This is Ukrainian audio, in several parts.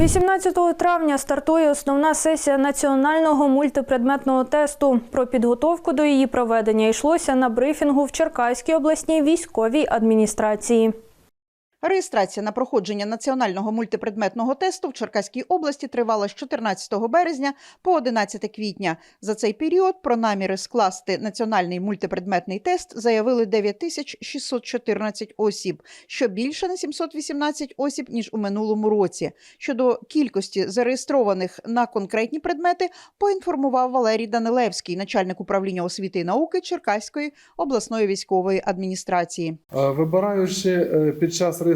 18 травня стартує основна сесія національного мультипредметного тесту. Про підготовку до її проведення йшлося на брифінгу в Черкаській обласній військовій адміністрації. Реєстрація на проходження національного мультипредметного тесту в Черкаській області тривала з 14 березня по 11 квітня. За цей період про наміри скласти національний мультипредметний тест заявили 9614 осіб, що більше на 718 осіб ніж у минулому році. Щодо кількості зареєстрованих на конкретні предмети, поінформував Валерій Данилевський, начальник управління освіти і науки Черкаської обласної військової адміністрації. Вибираючи е, під час реєстрації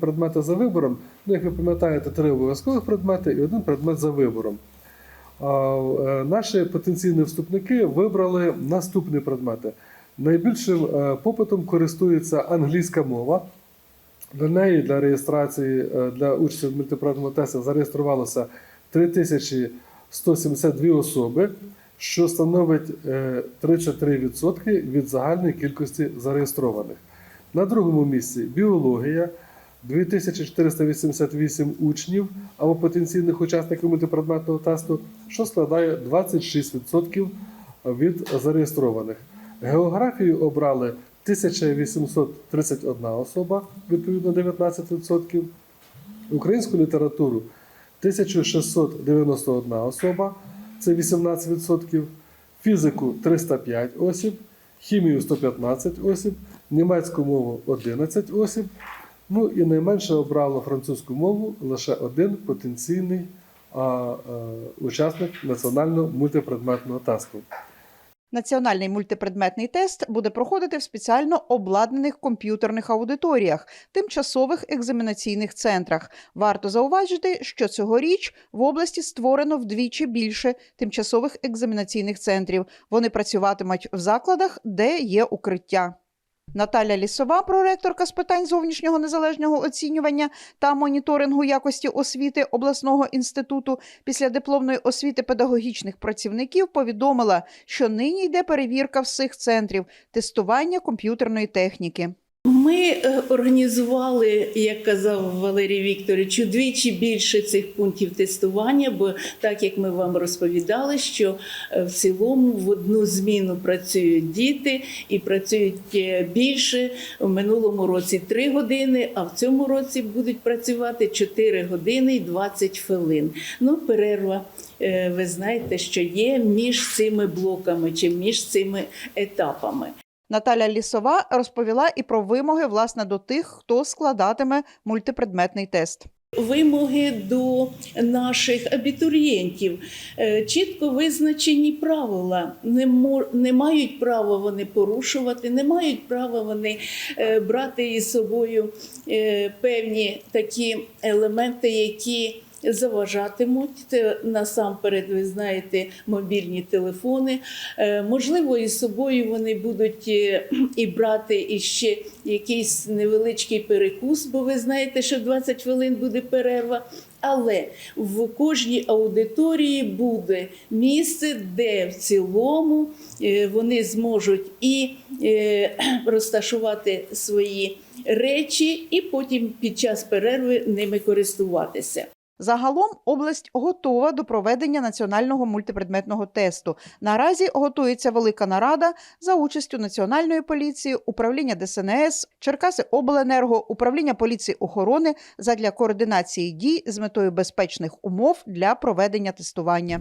предмету за вибором, ну, як ви пам'ятаєте, три обов'язкових предмети і один предмет за вибором. Е, Наші потенційні вступники вибрали наступні предмети. Найбільшим е, попитом користується англійська мова. Для неї для реєстрації е, для участі в мультипредметному тесті зареєструвалося 3172 особи, що становить е, 33% від загальної кількості зареєстрованих. На другому місці біологія 2488 учнів або потенційних учасників мультипредметного тесту, що складає 26% від зареєстрованих. Географію обрали 1831 особа, відповідно 19%. Українську літературу 1691 особа, це 18%. Фізику 305 осіб, хімію 115 осіб, німецьку мову 11 осіб. Ну і найменше обрало французьку мову лише один потенційний а, а, учасник національного мультипредметного тесту. Національний мультипредметний тест буде проходити в спеціально обладнаних комп'ютерних аудиторіях, тимчасових екзаменаційних центрах. Варто зауважити, що цьогоріч в області створено вдвічі більше тимчасових екзаменаційних центрів. Вони працюватимуть в закладах, де є укриття. Наталя Лісова, проректорка з питань зовнішнього незалежного оцінювання та моніторингу якості освіти обласного інституту після дипломної освіти педагогічних працівників, повідомила, що нині йде перевірка всіх центрів тестування комп'ютерної техніки. Ми е, організували, як казав Валерій Вікторович, удвічі більше цих пунктів тестування, бо так як ми вам розповідали, що е, в цілому в одну зміну працюють діти і працюють е, більше в минулому році 3 години, а в цьому році будуть працювати 4 години і 20 хвилин. Ну, перерва. Ви знаєте, що є між цими блоками чи між цими етапами. Наталя Лісова розповіла і про вимоги власне до тих, хто складатиме мультипредметний тест. Вимоги до наших абітурієнтів Е, чітко визначені правила. Не, мо- не мають права вони порушувати, не мають права вони е, брати із собою е, певні такі елементи, які заважатимуть насамперед, ви знаєте, мобільні телефони. Е, Можливо, із собою вони будуть е, і брати іще якийсь невеличкий перекус, бо ви знаєте, що 20 хвилин буде перерва. Але в кожній аудиторії буде місце, де в цілому е, вони зможуть і розташувати свої речі, і потім під час перерви ними користуватися. Загалом область готова до проведення національного мультипредметного тесту. Наразі готується велика нарада за участю Національної поліції, управління ДСНС, Черкаси Обленерго, управління поліції охорони задля координації дій з метою безпечних умов для проведення тестування.